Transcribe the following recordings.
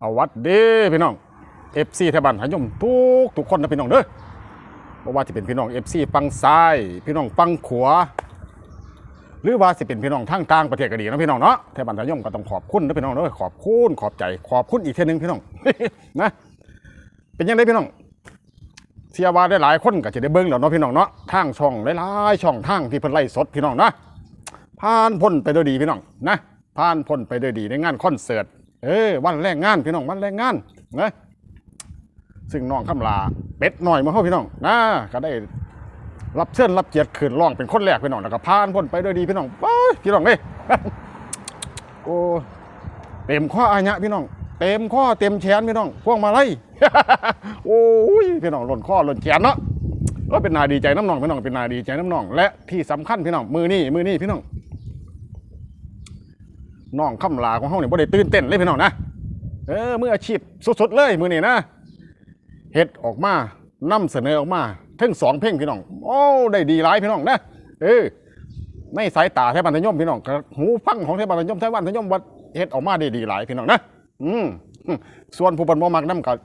เอาวัดเด้พี่น้อง FC ไทยบ้านหายมทุกทุกคนนะพี่น้องเด้อบ่ว่าจะเป็นพี่น้อง FC ฟังซ้าย พี่น้องฟังขวาหรือว่าสิเป็นพี่น้องทางต่างประเทศก็ดีนะพี่น้องเนาะไทยบ้านหายมก็ต้องขอบคุณนะพี่น้องเด้อขอบคุณขอบใจ ขอบคุณอีกเทีนึงพี่น้องนะเป็นยังไงพี่น้องเสียว่าได้หลายคนก็จะได้เบิ่งแล้วเนาะพี่น้องเนาะทางช่องหลายๆช่องทางที่เพิ่นไล่สดพี่น้องนะผ่านพ้นไปด้วยดีพี่น้องนะผ่านพ้นไปด้วยดีในงานคอนเสิร์ต เออวันแรกงานพี่น้องวันแรกงานนะซึ่งน้องคำลาเป็ดหน่อยมาเข้าพี่น้องนะก็ได้รับเชิญรับเกียรติขึ้นร้องเป็นคนแรกพี่น้องแล้วก็ผ่านพ้นไปด้วยดีพี่น้องโอ้พี่น้องเอ้ยโอ้เต็มข้ออาญะพี่น้อง เต็มข้อเต็มแขนพี่น้องพวงมาไล่โอ้ยพี่น้องหล่นข้อหล่นแขนเนาะก็เป็นนาดีใจน้ำหนองพี่น้องเป็นนาดีใจน้ำหนอง และที่สำคัญพี่น้องมือนี่มือนี่พี่น้อง น้องคำลาของเฮาเนี่ยบ่ได้ตื่นเต้นเลยพี่น้องนะเออมืออาชีพสุดๆเลยมือนี่นะเฮ็ดออกมานำเสนอออกมาทั้งสองเพลงพี่น้องโอ้ได้ดีหลายพี่น้องนะเออในสายตาเทพบันทยมพี่น้องหูฟังของเทพบันทยมเทพบันทยมวัดเฮ็ดออกมาได้ดีหลายพี่น้องนะอืมส่วนผู้บรรบ่มักน้ำกับ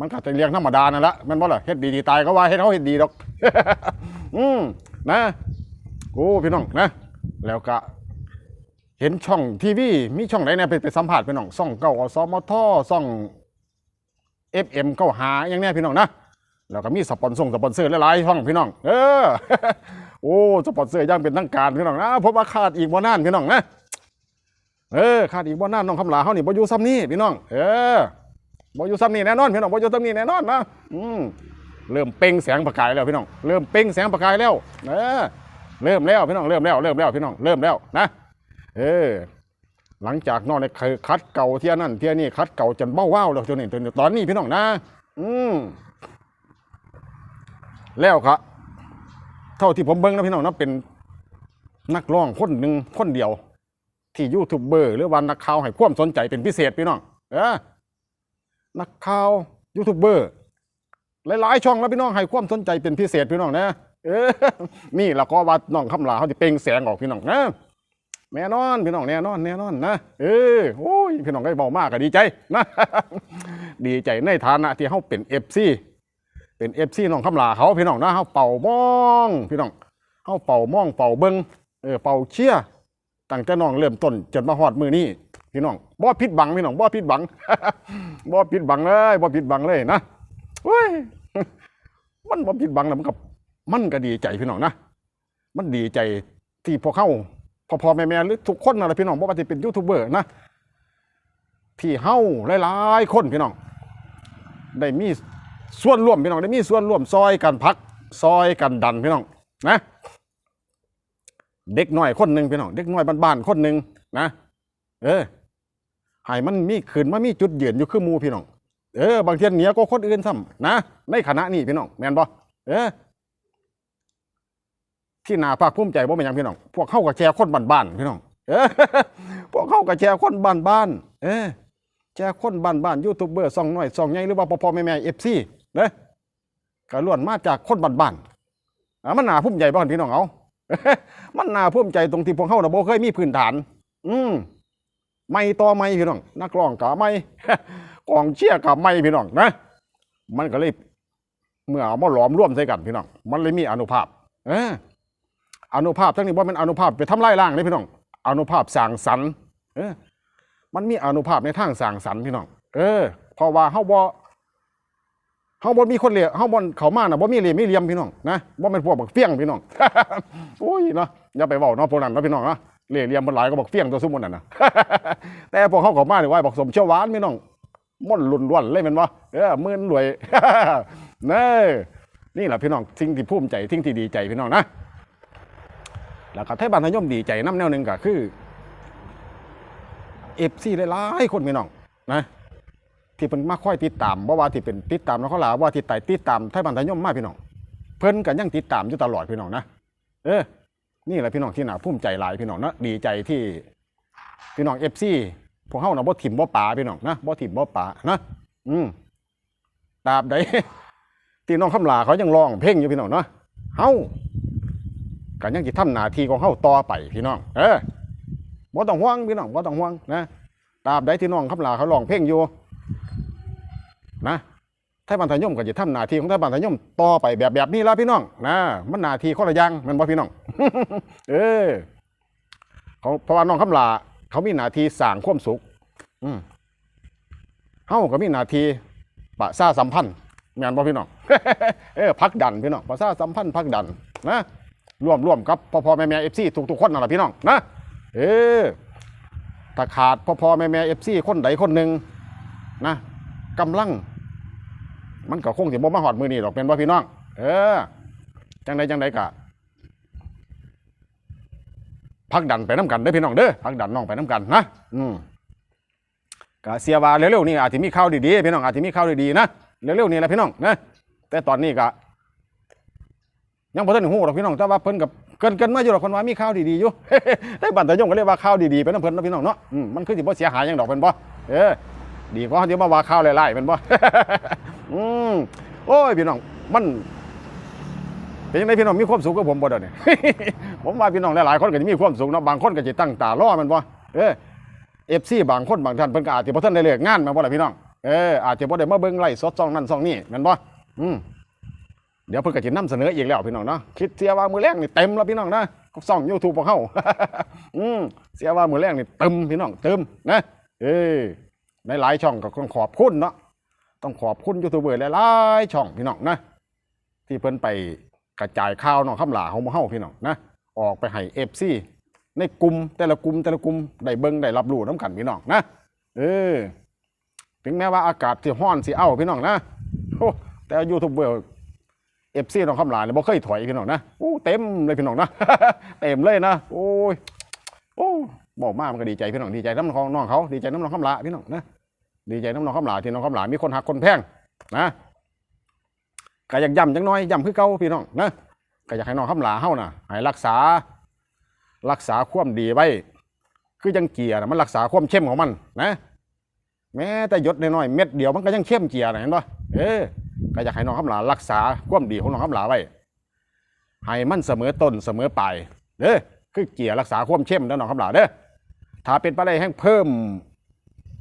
มันก็จะเรียงธรรมดานั่นละมันบ่ล่ะเฮ็ดดีดีตายก็ว่าเฮ็ดเขาเฮ็ดดีดอก อืมนะโอ้พี่น้องนะ แล้วก็ เห็นช่องทีวีมีช่องไหนเนี่ยไปไปสัมภาษณ์พี่น้องซ่องเก้าอสมทซ่องเอฟเอ็มเก้าหาอย่างเนี้ยพี่น้องนะแล้วก็มีสปอนเซอร์สปอนเซอร์หลายๆช่องพี่น้อง เออ โอ้สปอนเซอร์ย่างเป็นทางการพี่น้องนะผมว่าขาดอีกบ่นานพี่น้องนะเออขาดอีกบ่นานน้องคำลาเฮานี่บ่อยู่ซ้ำนี่พี่น้อง เออบอยู่ซ้ำนี่แน่นอนพี่น้องบอยู่ซ้ำนี่แน่นอนนะอืมเริ่มเป่งแสงประกายแล้วพี่น้อง เริ่มเป่งแสงประกายแล้ว เออ เริ่มแล้วพี่น้องเริ่มแล้วเริ่มแล้วพี่น้องเริ่มแล้วนะ เออ หลังจากนอนในเคยคัดเก่าเที่ยนั่นเที่ยนี่คัดเก่าจนเบ้าว้าวแล้วจนนี่จนตอนนี้พี่น้องนะ อืมแล้วครับเท่าที่ผมเบิ่งนะพี่น้องนะเป็นนักร้องคนหนึ่งคนเดียว ที่ยูทูบเบอร์หรือว่านักข่าวให้ความสนใจเป็นพิเศษพี่น้องเออนักข่าวยูทูบเบอร์หลายๆช่องแล้วพี่น้องให้ความสนใจเป็นพิเศษพี่น้องนะเออนี่เราก็ว่าน้องคำลาเขาจะเปล่งแสงออกพี่น้องนะ แน่นอนพี่น้องแน่นอนแน่นอนนะเออโอ้ยพี่น้องได้เบามากก็ดีใจนะดีใจในฐานะที่เขาเป็นเอฟซีเป็นเอฟซีน้องคำลาเขาพี่น้องนะเขาเป่ามองพี่น้องเขาเป่ามองเป่าเบิงเออเป่าเชียตั้งแต่น้องเริ่มต้นจนมาฮอดมือนี้พี่น้องบ่ผิดบังพี่น้องบ่ผิดบังบ่ผิดบังเลยบ่ผิดบังเลยนะเว้ยมันบ่ผิดบังแล้วมันก็มันก็ดีใจพี่น้องนะมันดีใจที่พวกเขา พ่อพอแม่แม่หรือทุกคนนะพี่น้องบ่ว่าจะเป็นยูทูบเบอร์นะที่เฮาหลายๆคนพี่น้องได้มีส่วนร่วมพี่น้องได้มีส่วนร่วมซอยกันพักซอยกันดันพี่น้องนะเด็กน้อยคนหนึ่งพี่น้องเด็กน้อยบ้านๆคนหนึ่งนะเออให้มันมีขืนมามีจุดยืนอยู่คือมูพี่น้องเออบางเทียเหนียก็คนอื่นซ้ำนะในคณะนี้พี่น้องแม่นบ่เออ ที่นาภาคภูมิใจบ่เป็นหยังพี่น้อง พวกเข้ากับแชร์คนบ้านๆพี่น้องพวกเข้ากับแชร์คนบ้านๆเออแชร์คนบ้านๆยูทูบเบอร์ซองน้อยซองใหญ่หรือว่าพ่อๆแม่ๆ FC เด้อก็ล้วนมาจากคนบ้านๆอะมันนาภูมิใจบ่พี่น้องเอามันนาภูมิใจตรงที่พวกเขาน่ะบ่เคยมีพื้นฐาน อืมไม่ต่อไม่พี่น้องนักร้องกับไม่กองเชียร์กับไม่พี่น้องนะ มันก็เลยเมื่อเอามาหลอมร่วมใส่กันพี่น้อง มันเลยมีอนุภาพ เออ อนุภาพทั้งนี้ว่าเป็นอนุภาพไปทำลายร่างเลยพี่น้องอนุภาพสร้างสรรค์เออ มันมีอนุภาพในทางสร้างสรรค์พี่น้องเออเพราะว่าเฮาบ่เฮาบ่มีคนเหลี่ยเฮาบ่เขามาน่ะบ่มีเหลี่ยมมีเหลี่ยมพี่น้องนะบ่เป็นพวกบักเฟี้ยงพี่น้องโอ้ยเนาะอย่าไปเว้าเนาะพวกนั้นเนาะพี่น้องเนาะเหลี่ยมเหลี่ยมมันหลายก็บักเฟี้ยงตัวซุมมันนั่นน่ะแต่พวกเขาเขามานี่ยว่าบอกสมเชี่ยวหวานพี่น้องม่นลุนล้วนเลยแมันวะเออมื่นรวยเน่นี่แหละพี่น้องสิ่งที่ภูมิใจสิ่งที่ดีใจพี่น้องนะ แล้วก็ไทยบ้านทยมดีใจน้ำแนวหนึ่งก็คือเอฟซีหลายๆคนพี่น้องนะที่เป็นมาค่อยติดตามบ่ว่าที่เป็นติดตามนครลาวว่าที่ไต่ติดตามไทยบ้านทยมมากพี่น้องเพิ่นกันยังติดตามอยู่ตลอดพี่น้องนะเออนี่แหละพี่น้องที่หนาภูมิใจหลายพี่น้องนะดีใจที่พี่น้องเอฟซีพวกเฮานะบ่ถิ่มบ่ป่าพี่น้องนะบ่ถิ่มบ่ป่านะอืมตราบใดที่น้องคำลาเขายังร้องเพลงอยู่พี่น้องเนาะเฮา ก็ยังสิทำหน้าที่ของเฮาต่อไปพี่น้อง เออบ่ต้องห่วงพี่น้องบ่ต้องห่วงนะตราบใดที่น้องคำลาเขาร้องเพลงอยู่นะไทยบ้านไทยยมก็จะทำหน้าที่ของไทยบ้านไทยยมต่อไปแบบแบบนี้แล้วพี่น้องนะมันหน้าที่คนละอย่างมันบ่พี่น้อง เออเขาเพราะว่าน้องคำลาเขามีหน้าที่สร้างความสุข อืมเฮาก็มีหน้าที่ประชาสัมพันธ์แมนบ่พี่น้องเออพักดันพี่น้องประชาสัมพันธ์พักดันนะ ร่วมร่วมกับพ่อพ่อแม่แม่เอฟซีทุกๆคนนั่นแหละพี่น้องนะเออถ้าขาดพ่อพ่อแม่แม่เอฟซีคนใดคนหนึ่งนะกำลัง มันก็คงสิบ่มาหอดมือนี่หรอกเป็นบ่าพี่น้อง เออจังใดจังใดกะพักดันไปน้ำกันเด้อพี่น้องเด้อพักดันน้องไปน้ำกันนะอืมก็เสียวาเร็วๆนี่อาจจะมีข่าวดีๆพี่น้องอาจจะมีข่าวดีๆนะเร็วๆนี่แหละพี่น้องนะแต่ตอนนี้ก็ ยังบ่ทันฮู้หรอกพี่น้องแต่ว่าเพิ่นกับเกินเกินมาอยู่หรอกคนว่ามีข่าวดีๆอยู่ได้บันตะยงก็เรียกว่าข่าวดีๆไปนํเพิ่นเนาะพี่น้องเนาะมันคือสิบ่เสียหายยังดอกเป็นบ่เออดีกว่าที่มาว่าข่าวไล่ๆเป็นบ่อืมโอ้ยพี่น้องมันเป็นยังไงพี่น้องมีความสุขกับผมบ่เดี๋ยวนี้ผมว่าพี่น้องหลายๆคนก็จะมีความสุขเนาะบางคนก็จะตั้งตารอมันบ่เออเอฟซีบางคนบางท่านเพิ่นก็อาจจะบ่ทันได้เลิกงานม่นบ่ล่ะพี่น้องเอออาจจะบ่ได้มาเบิ่งไลฟ์สดช่องนั้นช่องนี้แม่นบ่อืม เดี๋ยวเพิ่นก็จะนำเสนออีกแล้วพี่น้องเนาะคิดเสียว่ามือแรกนี่เต็มแล้วพี่น้องนะช่อง YouTube ของเฮาอืมเสียว่ามือแรกนี่เต็มพี่น้องเต็มนะเออในหลายช่องก็ต้องขอบคุณเนาะต้องขอบคุณยูทูบเบอร์หลายๆช่องพี่น้องนะที่เพิ่นไปกระจายข่าวน้องคำหลาของเฮาพี่น้องนะออกไปให้เอฟซีในกลุ่มแต่ละกลุ่มแต่ละกลุ่มได้เบิ่งได้รับรู้น้ำกันพี่น้องนะเออถึงแม้ว่าอากาศสิร้อนสิเอ้าพี่น้องนะโอ้แต่ยูทูบเบอร์ เอฟซีน้องคำหลาเนี่ยบ่เคยถอยพี่น้องนะโอ้เต็มเลยพี่น้องนะเต็มเลยนะโอ้ยโอ้บอกมากมันก็ดีใจพี่น้องดีใจน้ำของน้องเขาดีใจน้ำน้องคำหลาพี่น้องนะดีใจน้ำน้องคำหลาที่น้องคำหลามีคนหักคนแพงนะก็อยากย้ำจังน้อยย้ำคือเก่าพี่น้องนะก็อยากให้น้องคำหลาเฮาน่ะให้รักษา รักษาความดีไว้ คือยังเกียร์นะมันรักษาความเข้มของมันนะ แม้แต่หยดน้อยๆเม็ดเดียวมันก็ยังเข้มเกียร์นะเห็นปะเออ ก็อยากให้น้องคำหลารักษาความดีของน้องคำหลาไว้ให้มันเสมอต้นเสมอปลายเด้อคือเกียร์รักษาความเข้มแล้วน้องคำหลาเด้อถ้าเป็นไปได้ให้งเพิ่ม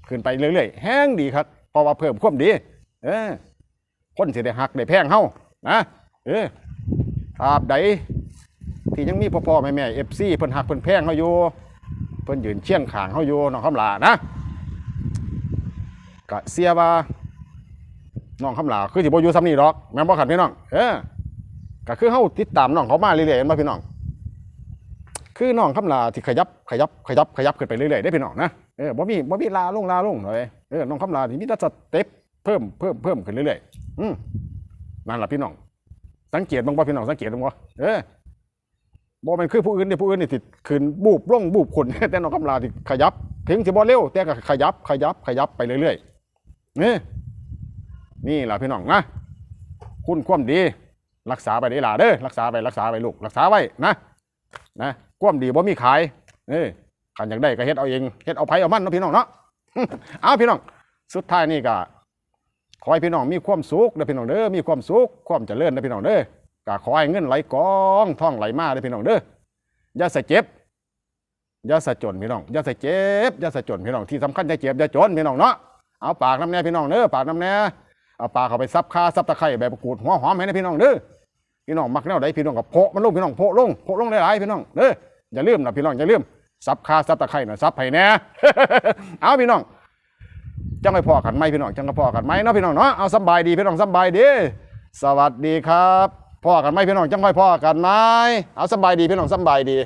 ขึ้นไปเรื่อยๆแห้งดีครับเพราะว่าเพิ่มความดี เออคนเสิได้หักได้แพงเฮานะเออตราบใดที่ยังมีพ่อพ่อแม่แม่เอฟซีเพิ่นหักเพิ่นแพงเฮาอยู่เพิ่นยืนเชี่ยงขางเฮาอยู่น้องคำลานะก็เสียว่า น้องคำลาคือสิบ่อยู่ซ้ำนี่ดอกแม่นบ่ขัดพี่น้องเออก็คือเฮาติดตามน้องเขามาเรื่อยๆเห็นบ่พี่น้อง คือน้องคำลาที่ขยับขยับขยับขยับขึ้นไปเรื่อยๆได้พี่น้องนะเออบ่มีบ่มีลาลงลาลงเลยเออน้องคำลาที่มีแต่สเต็ปเพิ่มเพิ่มเพิ่มขึ้นเรื่อยๆอืมนั่นล่ะพี่น้อง สังเกตบ้างบ่พี่น้องสังเกตบ้างบ่เออบ่ม่นคือผู้อื่นเด้ผู้อื่นนี่ติดขึ้นบูบลงบูบขึ้นแต่น้องคำลาที่ขยับ ถึงสิบ่เร็วแต่ก็ขยับขยับขยับไปเรื่อยๆนี่ นี่ล่ะพี่น้องนะคุณความดี รักษาไปได้ล่ะเด้อรักษาไปรักษาไปลูกรักษาไว้นะนะความดีบ่มีขายเออขันอยากได้ก็เฮ็ดเอาเองเฮ็ดเอาไผเอามันเนาะพี่น้องเนาะเอาพี่น้อง สุดท้ายนี่ก็ขอให้พี่น้องมีความสุขเด้อพี่น้องเด้อมีความสุขความเจริญเด้อพี่น้องเด้อก็ขอให้เงินไหลกองท่องไหลมาเด้อพี่น้องเด้ออย่าใส่เจ็บอย่าใส่จนพี่น้องอย่าใส่เจ็บอย่าใส่จนพี่น้องที่สำคัญอย่าเจ็บอย่าจนพี่น้องเนาะเอาปากน้ำแน่พี่น้องเด้อปากน้ำแน่ เอาปลาเข้าไปซับคาซับตะไคร้ใบมะกรูดหัวหอมให้นะพี่น้องเด้อพี่น้องมักแนวใดพี่น้องก็โพะมันลงพี่น้องโพะลงโพะลงหลายๆพี่น้องเด้ออย่าลืมนะพี่น้องอย่าลืมซับคาซับตะไคร่นะซับไผ่แน่เอาพี่น้องจังไปพอกันไหมพี่น้องจังก็พอกันไหมเนาะพี่น้องเนาะเอาสบายดีพี่น้องสบายดี สวัสดีครับพอกันไหมพี่น้องจังค่อยพอกันไหมเอาสบายดีพี่น้องสบายดี